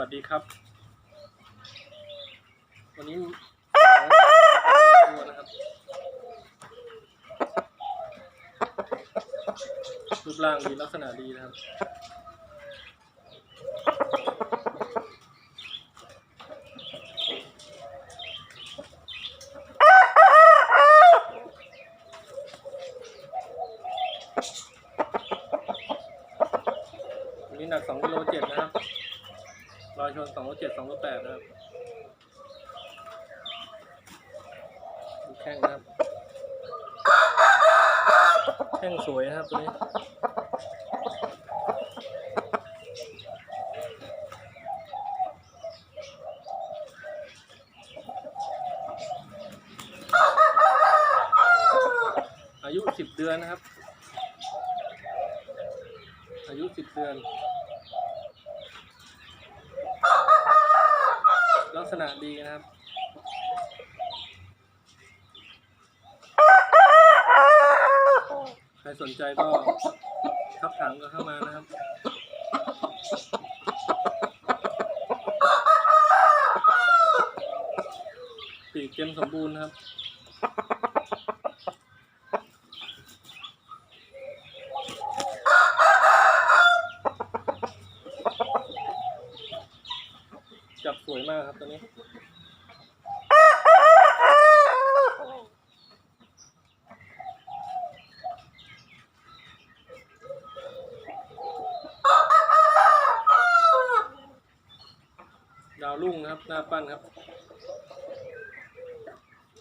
วัสดีครับ วันนี้ตัวนะครับรูปร่างดีลักษณะดีนะครับ วันนี้หนักสองกิโลเจ็ดนะครับ รอยชนสองโลเจ็ดสองโลแปดนะครับดูแข้งนะครับ แข้งสวยนะครับตัวนี้อายุสิบเดือนนะครับ อายุสิบเดือน ลักษ ณะดีนะครับใครสนใจก็ทับถามก็เข้ามานะครับปีกเต็มสมบูรณ์นะครับ จับสวยมากครับตัวนี้ ดาวรุ่งนะครับ หน้าปั้นครับ